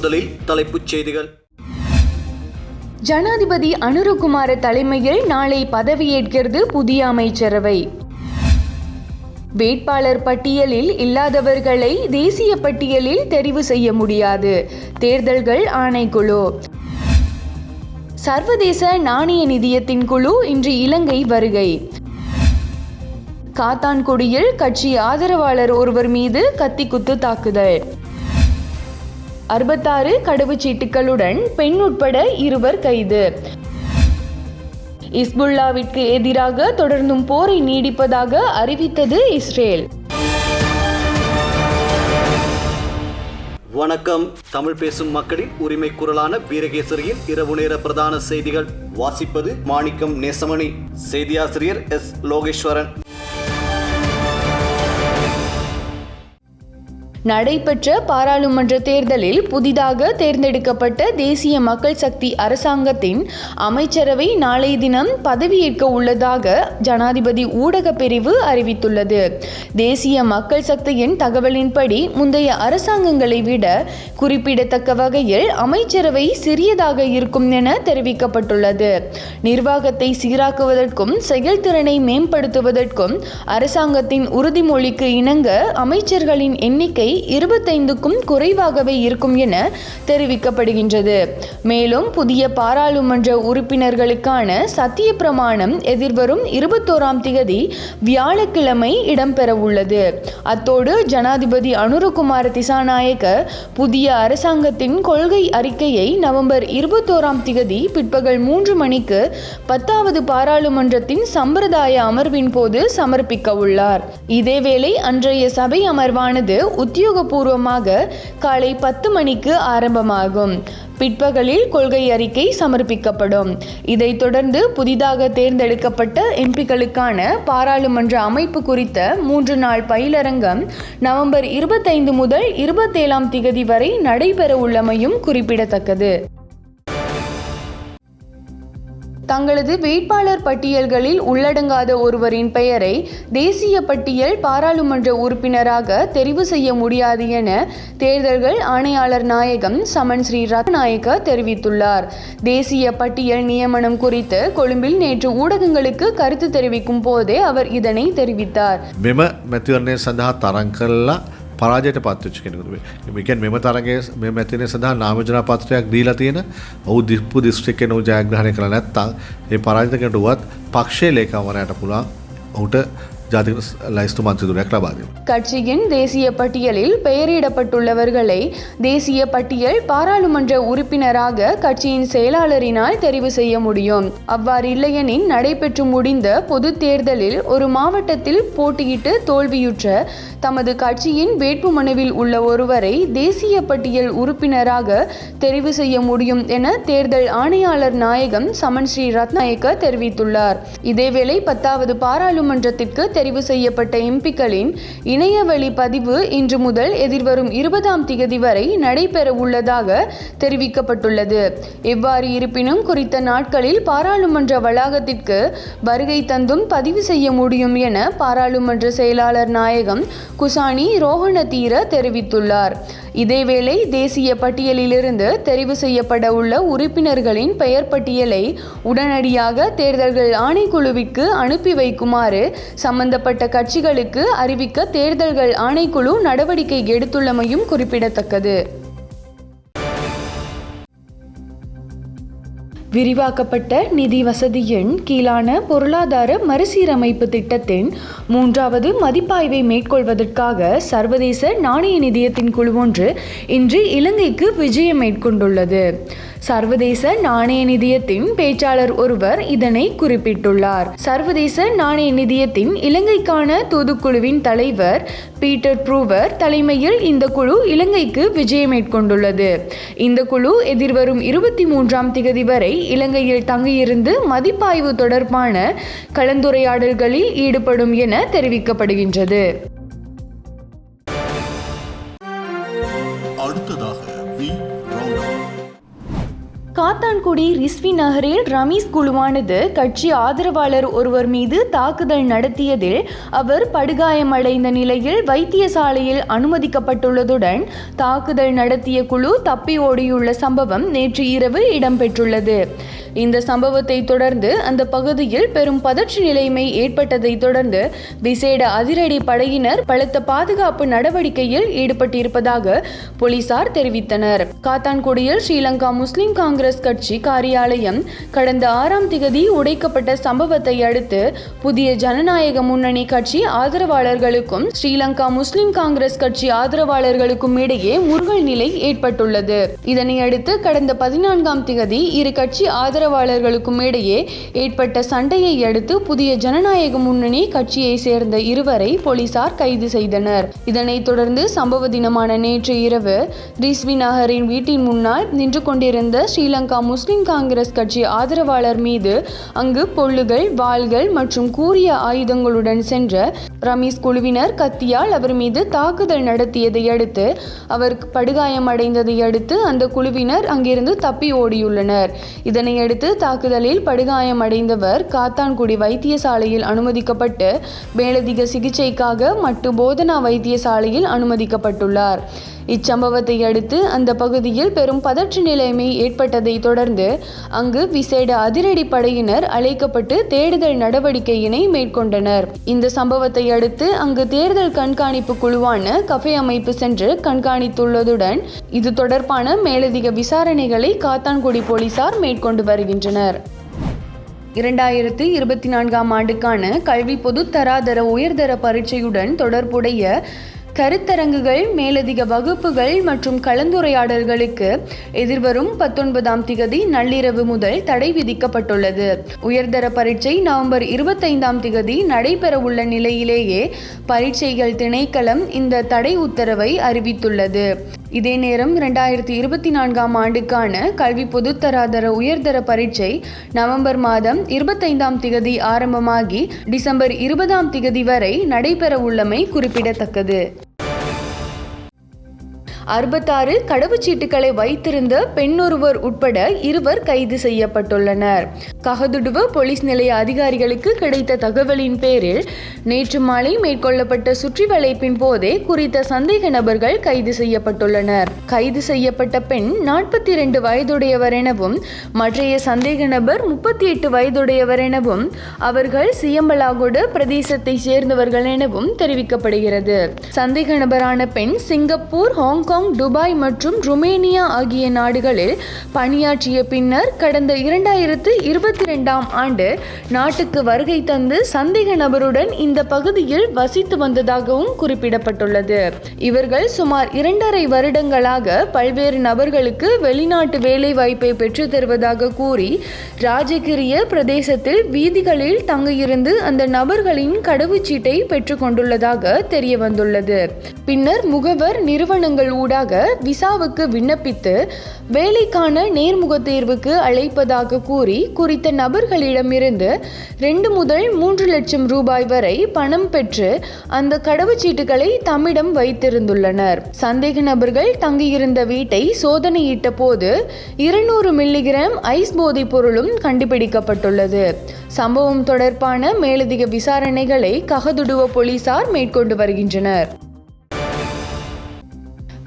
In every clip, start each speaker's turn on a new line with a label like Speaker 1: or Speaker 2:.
Speaker 1: முதலில் தலைப்புச் செய்திகள்.
Speaker 2: ஜனாதிபதி அனுரகுமார தலைமையில் நாளை பதவியேற்கிறது புதிய அமைச்சரவை. வேட்பாளர் பட்டியலில் இல்லாதவர்களை தேசிய பட்டியலில் தெரிவு செய்ய முடியாது. தேர்தல்கள் ஆணைக்குழு. சர்வதேச நாணய நிதியத்தின் குழு இன்று இலங்கை வருகை. காத்தான்குடியில் கட்சி ஆதரவாளர் ஒருவர் மீது கத்திக்குத்து தாக்குதல். அறுபத்தாறு கடவுச்சீட்டுகளுடன் பெண் உட்பட இருவர் கைது. இஸ்புல்லாவிற்கு எதிராக தொடர்ந்தும் போரை நீடிப்பதாக அறிவித்தது இஸ்ரேல்.
Speaker 1: வணக்கம். தமிழ் பேசும் மக்களின் உரிமை குரலான வீரகேசரியின் இரவு நேர பிரதான செய்திகள். வாசிப்பது மாணிக்கம் நேசமணி. செய்தியாசிரியர் எஸ் லோகேஸ்வரன்.
Speaker 2: நடைபெற்ற பாராளுமன்ற தேர்தலில் புதிதாக தேர்ந்தெடுக்கப்பட்ட தேசிய மக்கள் சக்தி அரசாங்கத்தின் அமைச்சரவை நாளை தினம் பதவியேற்க உள்ளதாக ஜனாதிபதி ஊடக பிரிவு அறிவித்துள்ளது. தேசிய மக்கள் சக்தியின் தகவலின்படி முந்தைய அரசாங்கங்களை விட குறிப்பிடத்தக்க வகையில் அமைச்சரவை சிறியதாக இருக்கும் என தெரிவிக்கப்பட்டுள்ளது. நிர்வாகத்தை சீராக்குவதற்கும் செயல்திறனை மேம்படுத்துவதற்கும் அரசாங்கத்தின் உறுதிமொழிக்கு இணங்க அமைச்சர்களின் எண்ணிக்கை இருபத்தைந்துக்கும் குறைவாகவே இருக்கும் என தெரிவிக்கப்படுகின்றது. மேலும் புதிய பாராளுமன்ற உறுப்பினர்களுக்கான சத்திய பிரமாணம் எதிர்வரும் இருபத்தோராம் திகதி வியாழக்கிழமை இடம்பெறவுள்ளது. அத்தோடு ஜனாதிபதி அனுரகுமார திசாநாயக்க புதிய அரசாங்கத்தின் கொள்கை அறிக்கையை நவம்பர் இருபத்தோராம் திகதி பிற்பகல் மூன்று மணிக்கு பத்தாவது பாராளுமன்றத்தின் சம்பிரதாய அமர்வின் போது சமர்ப்பிக்க உள்ளார் இதேவேளை அன்றைய சபை அமர்வானது உத்தியோகபூர்வமாக காலை பத்து மணிக்கு ஆரம்பமாகும். பிற்பகலில் கொள்கை அறிக்கை சமர்ப்பிக்கப்படும். இதைத் தொடர்ந்து புதிதாக தேர்ந்தெடுக்கப்பட்ட எம்பிக்களுக்கான பாராளுமன்ற அமைப்பு குறித்த மூன்று நாள் பயிலரங்கம் நவம்பர் இருபத்தைந்து முதல் இருபத்தேழாம் திகதி வரை நடைபெற உள்ளமையும் குறிப்பிடத்தக்கது. தங்களது வேட்பாளர் பட்டியல்களில் உள்ளடங்காத ஒருவரின் பெயரை தேசிய பட்டியல் பாராளுமன்ற உறுப்பினராக தெரிவு செய்ய முடியாது என தேர்தல்கள் ஆணையாளர் நாயகம் சமன் ஸ்ரீ ரத்நாயக்க தெரிவித்துள்ளார் தேசிய பட்டியல் நியமனம் குறித்து கொழும்பில் நேற்று ஊடகங்களுக்கு கருத்து தெரிவிக்கும் போதே அவர் இதனை தெரிவித்தார்
Speaker 3: මෙම මැතිවරණය සඳහා තරං කරලා පරාජයට පත්වෙච්ච කෙනෙකුට මේකන් මෙම තරගේ මෙ මැතිනය සඳහා නාමජනා පත්‍රයක් දීලා තියෙන ඔහු දිප්පු දිස්ත්‍රික්ක නෝ ජයග්‍රහණය කළ. නැත්තං ඒ පරාජිතකට වුවත් පක්ෂය ලේකමරයට පුළා ඔහුට
Speaker 2: கட்சியின் தேசிய பட்டியலில் பெயரிடப்பட்டுள்ளவர்களை தேசிய பட்டியல் பாராளுமன்ற உறுப்பினராக கட்சியின் செயலாளரினால் தெரிவு செய்ய முடியும். அவ்வாறு அவ்வாறில்லையெனின் நடைபெற்று முடிந்த பொது தேர்தலில் ஒரு மாவட்டத்தில் போட்டியிட்டு தோல்வியுற்ற தமது கட்சியின் வேட்புமனுவில் உள்ள ஒருவரை தேசிய பட்டியல் உறுப்பினராக தெரிவு செய்ய முடியும் என தேர்தல் ஆணையாளர் நாயகம் சமன் ஸ்ரீ ரத்நாயக்க தெரிவித்துள்ளார். இதேவேளை பத்தாவது பாராளுமன்றத்திற்கு தெரிவு செய்யப்பட்ட எம்பிக்களின் இணையவழி பதிவு இன்று முதல் எதிர்வரும் இருபதாம் திகதி வரை நடைபெற உள்ளதாக தெரிவிக்கப்பட்டுள்ளது. எவ்வாறு இருப்பினும் குறித்த நாட்களில் பாராளுமன்ற வளாகத்திற்கு வருகை தந்தும் பதிவு செய்ய முடியும் என பாராளுமன்ற செயலாளர் நாயகம் குசானி ரோஹணதீர தெரிவித்துள்ளார். இதேவேளை தேசிய பட்டியலிலிருந்து தெரிவு செய்யப்பட உள்ள உறுப்பினர்களின் பெயர் பட்டியலை உடனடியாக தேர்தல்கள் ஆணைக்குழுவிற்கு அனுப்பி வைக்குமாறு சம்பந்தப்பட்ட கட்சிகளுக்கு அறிவிக்க தேர்தல்கள் ஆணைக்குழு நடவடிக்கை எடுத்துள்ளமையும் குறிப்பிடத்தக்கது. விரிவாக்கப்பட்ட நிதி வசதியின் கீழான பொருளாதார மறுசீரமைப்பு திட்டத்தின் மூன்றாவது மதிப்பாய்வை மேற்கொள்வதற்காக சர்வதேச நாணய நிதியத்தின் குழு ஒன்று இன்று இலங்கைக்கு விஜயம் மேற்கொண்டுள்ளது. சர்வதேச நாணய நிதியத்தின் பேச்சாளர் ஒருவர் இதனை குறிப்பிட்டுள்ளார். சர்வதேச நாணய நிதியத்தின் இலங்கைக்கான தூதுக்குழுவின் தலைவர் பீட்டர் ப்ரூவர் தலைமையில் இந்த குழு இலங்கைக்கு விஜயம் மேற்கொண்டுள்ளது. இந்த குழு எதிர்வரும் இருபத்தி மூன்றாம் திகதி வரை இலங்கையில் தங்கியிருந்து மதிப்பாய்வு தொடர்பான கலந்துரையாடல்களில் ஈடுபடும் என தெரிவிக்கப்படுகின்றது. காத்தான்குடி ரிஸ்வி நகரில் ரமீஸ் குழுவானது கட்சி ஆதரவாளர் ஒருவர் மீது தாக்குதல் நடத்தியதில் அவர் படுகாயமடைந்த நிலையில் வைத்தியசாலையில் அனுமதிக்கப்பட்டுள்ளதுடன் தாக்குதல் நடத்திய குழு தப்பி ஓடியுள்ள சம்பவம் நேற்று இரவு இடம்பெற்றுள்ளது. இந்த சம்பவத்தை தொடர்ந்து அந்த பகுதியில் பெரும் பதற்ற நிலைமை ஏற்பட்டதை தொடர்ந்து விசேட அதிரடி படையினர் பலத்த பாதுகாப்பு நடவடிக்கையில் ஈடுபட்டிருப்பதாக போலீசார் தெரிவித்தனர். காத்தான்குடியில் ஸ்ரீலங்கா முஸ்லிம் காங்கிரஸ் கட்சி காரியாலயம் கடந்த ஆறாம் திகதி உடைக்கப்பட்ட சம்பவத்தை அடுத்து புதிய ஜனநாயக முன்னணி கட்சி ஆதரவாளர்களுக்கும் ஸ்ரீலங்கா முஸ்லிம் காங்கிரஸ் கட்சி ஆதரவாளர்களுக்கும் இடையே முருகல் நிலை ஏற்பட்டுள்ளது. இதனையடுத்து கடந்த பதினான்காம் திகதி இரு கட்சி ஆதரவாளர்களுக்கும் இடையே ஏற்பட்ட சண்டையை அடுத்து புதிய ஜனநாயக முன்னணி கட்சியை சேர்ந்த இருவரை போலீசார் கைது செய்தனர். இதனைத் தொடர்ந்து சம்பவ தினமான நேற்று இரவு ரிஸ்வி நகரின் வீட்டின் முன்னால் நின்று கொண்டிருந்த ஸ்ரீலங்கா முஸ்லிம் காங்கிரஸ் கட்சி ஆதரவாளர் மீது அங்கு பொல்லுகள் வாள்கள் மற்றும் கூரிய ஆயுதங்களுடன் சென்ற ரமீஸ் குழுவினர் கத்தியால் அவர் மீது தாக்குதல் நடத்தியதை அடுத்து அவர் படுகாயமடைந்ததை அடுத்து அந்த குழுவினர் அங்கிருந்து தப்பி ஓடியுள்ளனர். இதனையடுத்து தாக்குதலில் படுகாயமடைந்தவர் காத்தான்குடி வைத்தியசாலையில் அனுமதிக்கப்பட்டு மேலதிக சிகிச்சைக்காக மட்டு போதனா வைத்தியசாலையில் அனுமதிக்கப்பட்டுள்ளார். இச்சம்பவத்தை அடுத்து அந்த பகுதியில் பெரும் பதற்ற நிலைமை ஏற்பட்டதை தொடர்ந்து அங்கு விசேட அதிரடி படையினர் அழைக்கப்பட்டு தேடுதல் நடவடிக்கையினை மேற்கொண்டனர். இந்த சம்பவத்தை அடுத்து அங்கு தேர்தல் கண்காணிப்பு குழுவான கஃபே அமைப்பு சென்று கண்காணித்துள்ளதுடன் இது தொடர்பான மேலதிக விசாரணைகளை காத்தான்குடி போலீசார் மேற்கொண்டு வருகின்றனர். இரண்டாயிரத்து இருபத்தி நான்காம் ஆண்டுக்கான கல்வி பொதுத்தராதர உயர்தர பரீட்சையுடன் தொடர்புடைய கருத்தரங்குகள் மேலதிக வகுப்புகள் மற்றும் கலந்துரையாடல்களுக்கு எதிர்வரும் பத்தொன்பதாம் திகதி நள்ளிரவு முதல் தடை விதிக்கப்பட்டுள்ளது. உயர்தர பரீட்சை நவம்பர் இருபத்தைந்தாம் திகதி நடைபெறவுள்ள நிலையிலேயே பரீட்சைகள் திணைக்களம் இந்த தடை உத்தரவை அறிவித்துள்ளது. இதே நேரம் இரண்டாயிரத்தி இருபத்தி நான்காம் ஆண்டுக்கான கல்வி பொதுத்தராதர உயர்தர பரீட்சை நவம்பர் மாதம் இருபத்தைந்தாம் திகதி ஆரம்பமாகி டிசம்பர் இருபதாம் திகதி வரை நடைபெறவுள்ளமை குறிப்பிடத்தக்கது. அறுபத்தாறு கடவுச்சீட்டுகளை வைத்திருந்த பெண்ணொருவர் உட்பட இருவர் கைது செய்யப்பட்டுள்ளனர். ககதுடுவ போலீஸ் நிலைய அதிகாரிகளுக்கு கிடைத்த தகவலின் பேரில் நேற்று மாலை மேற்கொள்ளப்பட்ட சுற்றி வளைப்பின் போதே குறித்த சந்தேக நபர்கள் கைது செய்யப்பட்டுள்ளனர். கைது செய்யப்பட்ட பெண் நாற்பத்தி இரண்டு வயதுடையவர் எனவும் மற்றைய சந்தேக நபர் முப்பத்தி எட்டு வயதுடையவர் எனவும் அவர்கள் சியம்பலாகுடு பிரதேசத்தை சேர்ந்தவர்கள் எனவும் தெரிவிக்கப்படுகிறது. சந்தேக நபரான பெண் சிங்கப்பூர் ஹாங்காங் துபாய் மற்றும் ருமேனியா ஆகிய நாடுகளில் பணியாற்றிய பின்னர் கடந்த இரண்டாயிரத்து இருபத்தி ரெண்டாம் ஆண்டு நாட்டுக்கு வருகை தந்து சந்தேக நபருடன் இந்த பகுதியில் வசித்து வந்ததாகவும் குறிப்பிடப்பட்டுள்ளது. இவர்கள் சுமார் இரண்டரை வருடங்களாக பல்வேறு நபர்களுக்கு வெளிநாட்டு வேலை வாய்ப்பை பெற்று தருவதாக கூறி ராஜகிரிய பிரதேசத்தில் வீதிகளில் தங்கியிருந்து அந்த நபர்களின் கடவுச்சீட்டை பெற்றுக்கொண்டுள்ளதாக தெரிய வந்துள்ளது பின்னர் முகவர் நிறுவனங்கள் ஊடாக விசாவுக்கு விண்ணப்பித்து வேலைக்கான நேர்முக தேர்வுக்கு அழைப்பதாக கூறி குறித்த நபர்களிடமிருந்து ரெண்டு முதல் மூன்று லட்சம் ரூபாய் வரை பணம் பெற்று அந்த கடவுச்சீட்டுகளை தம்மிடம் வைத்திருந்துள்ளனர். சந்தேக நபர்கள் தங்கியிருந்த வீட்டை சோதனையிட்ட போது இருநூறு மில்லிகிராம் ஐஸ் போதைப் பொருளும் கண்டுபிடிக்கப்பட்டுள்ளது. சம்பவம் தொடர்பான மேலதிக விசாரணைகளை ககதுடுவ போலீசார் மேற்கொண்டு வருகின்றனர்.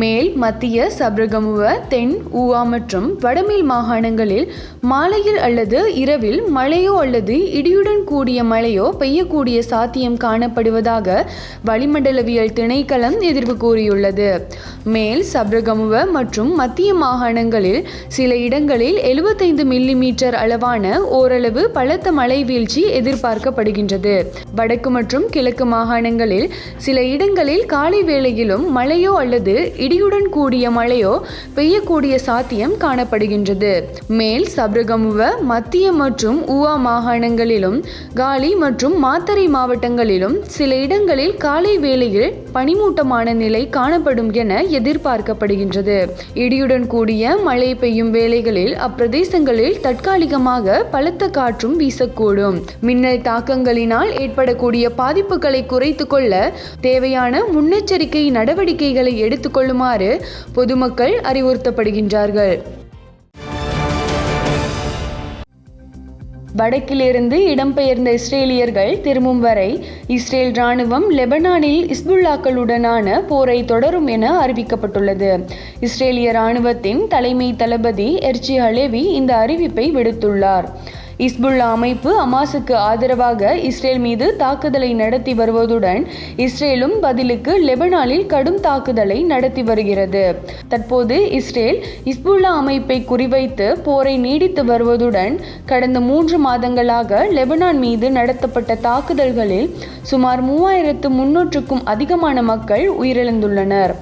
Speaker 2: மேல் மத்திய சப்ரகமுவ தென் ஊவா மற்றும் வடமேல் மாகாணங்களில் மாலையில் அல்லது இரவில் மழையோ அல்லது இடியுடன் கூடிய மழையோ பெய்யக்கூடிய சாத்தியம் காணப்படுவதாக வளிமண்டலவியல் திணைக்களம் எதிர்ப்பு கூறியுள்ளது. மேல் சப்ரகமுவ மற்றும் மத்திய மாகாணங்களில் சில இடங்களில் எழுபத்தைந்து மில்லி மீட்டர் அளவான ஓரளவு பலத்த மழை வீழ்ச்சி எதிர்பார்க்கப்படுகின்றது. வடக்கு மற்றும் கிழக்கு மாகாணங்களில் சில இடங்களில் காலை வேளையிலும் மழையோ அல்லது இடியுடன் கூடிய மழையோ பெய்யக்கூடிய சாத்தியம் காணப்படுகின்றது. மேல் சபருகமுவ மத்திய மற்றும் ஊவா மாகாணங்களிலும் காலி மற்றும் மாத்தறை மாவட்டங்களிலும் சில இடங்களில் காலை வேளையில் பனிமூட்டமான நிலை காணப்படும் என எதிர்பார்க்கப்படுகின்றது. இடியுடன் கூடிய மழை பெய்யும் வேளைகளில் அப்பிரதேசங்களில் தற்காலிகமாக பலத்த காற்றும் வீசக்கூடும். மின்னல் தாக்கங்களினால் ஏற்படக்கூடிய பாதிப்புகளை குறைத்து கொள்ள தேவையான முன்னெச்சரிக்கை நடவடிக்கைகளை கொள்ளுமாறு பொதுமக்கள் அறிவுறுத்தப்படுகின்றார்கள். வடக்கிலிருந்து இடம்பெயர்ந்த இஸ்ரேலியர்கள் திரும்பும் வரை இஸ்ரேல் ராணுவம் லெபனானில் இஸ்புல்லாக்களுடனான போரை தொடரும் என அறிவிக்கப்பட்டுள்ளது. இஸ்ரேலிய ராணுவத்தின் தலைமை தளபதி எர்ஜி ஹலேவி இந்த அறிவிப்பை விடுத்துள்ளார். இஸ்புல்லா அமைப்பு அமாசுக்கு ஆதரவாக இஸ்ரேல் மீது தாக்குதலை நடத்தி வருவதுடன் இஸ்ரேலும் பதிலுக்கு லெபனானில் கடும் தாக்குதலை நடத்தி வருகிறது. தற்போது இஸ்ரேல் இஸ்புல்லா அமைப்பை குறிவைத்து போரை நீடித்து வருவதுடன் கடந்த மூன்று மாதங்களாக லெபனான் மீது நடத்தப்பட்ட தாக்குதல்களில் சுமார் மூவாயிரத்து முன்னூற்றுக்கும் அதிகமான மக்கள் உயிரிழந்துள்ளனர்.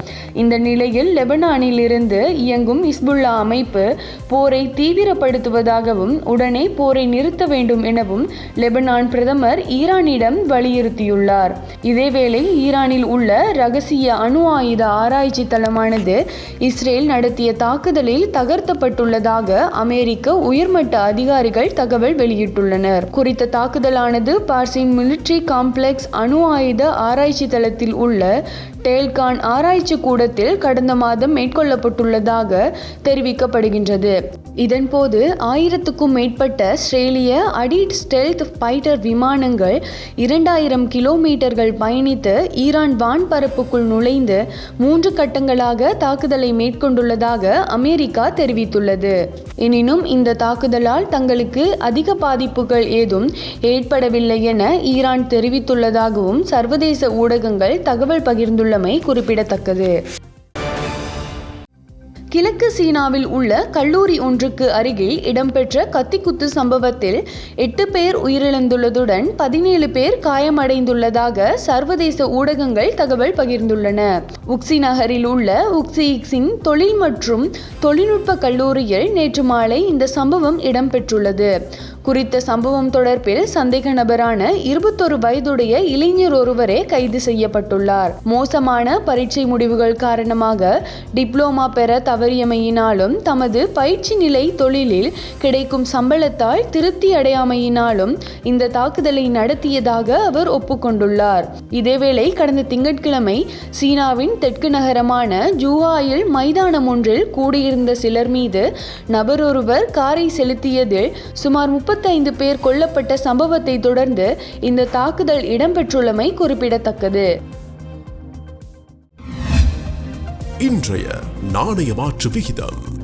Speaker 2: இந்த நிலையில் லெபனானில் இருந்து இயங்கும் இஸ்புல்லா அமைப்பு போரை தீவிரப்படுத்துவதாகவும் உடனே போரை நிறுத்த வேண்டும் எனவும் லெபனான் பிரதமர் ஈரானிடம் வலியுறுத்தியுள்ளார். இதேவேளை ஈரானில் உள்ள ரகசிய அணு ஆயுத ஆராய்ச்சி தளமானது இஸ்ரேல் நடத்திய தாக்குதலில் தகர்த்தப்பட்டுள்ளதாக அமெரிக்க உயர்மட்ட அதிகாரிகள் தகவல் வெளியிட்டுள்ளனர். குறித்த தாக்குதலானது பார்சின் மிலிட்ரி காம்ப்ளெக்ஸ் அணு ஆயுத ஆராய்ச்சி தளத்தில் உள்ள டேல்கான் ஆராய்ச்சி கூடத்தில் கடந்த மாதம் மேற்கொள்ளப்பட்டுள்ளதாக தெரிவிக்கப்படுகின்றது. இதன்போது ஆயிரத்துக்கும் மேற்பட்ட ஸ்ரேலிய அடிட் ஸ்டெல்த் ஃபைட்டர் விமானங்கள் இரண்டாயிரம் கிலோமீட்டர்கள் பயணித்து ஈரான் வான்பரப்புக்குள் நுழைந்து மூன்று கட்டங்களாக தாக்குதலை மேற்கொண்டுள்ளதாக அமெரிக்கா தெரிவித்துள்ளது. எனினும் இந்த தாக்குதலால் தங்களுக்கு அதிக பாதிப்புகள் ஏதும் ஏற்படவில்லை என ஈரான் தெரிவித்துள்ளதாகவும் சர்வதேச ஊடகங்கள் தகவல் பகிர்ந்துள்ளமை குறிப்பிடத்தக்கது. கிழக்கு சீனாவில் உள்ள கல்லூரி ஒன்றுக்கு அருகில் இடம்பெற்ற கத்திக்குத்து சம்பவத்தில் எட்டு பேர் உயிரிழந்துள்ளதுடன் பதினேழு பேர் காயமடைந்துள்ளதாக சர்வதேச ஊடகங்கள் தகவல் பகிர்ந்துள்ளன. உக்சி நகரில் உள்ள உக்சி இக்ஸின் தொழில் மற்றும் தொழில்நுட்ப கல்லூரியில் நேற்று மாலை இந்த சம்பவம் இடம்பெற்றுள்ளது. குறித்த சம்பவம் தொடர்பில் சந்தேக நபரான இருபத்தொரு வயதுடைய இளைஞர் ஒருவரே கைது செய்யப்பட்டுள்ளார். மோசமான பரீட்சை முடிவுகள் காரணமாக டிப்ளோமா பெற தவறியமையினாலும் தமது பயிற்சி நிலை தொழிலில் கிடைக்கும் சம்பளத்தால் திருப்தி அடையாமையினாலும் இந்த தாக்குதலை நடத்தியதாக அவர் ஒப்புக்கொண்டுள்ளார். இதேவேளை கடந்த திங்கட்கிழமை சீனாவின் தெற்கு நகரமான ஜூஹாயில் மைதானம் ஒன்றில் கூடியிருந்த சிலர் மீது நபரொருவர் காரை செலுத்தியதில் சுமார் முப்பது முப்பத்தைந்து பேர் கொல்லப்பட்ட சம்பவத்தை தொடர்ந்து இந்த தாக்குதல் இடம்பெற்றுள்ளமை குறிப்பிடத்தக்கது.
Speaker 4: இன்றைய நாணய மாற்று விகிதம்.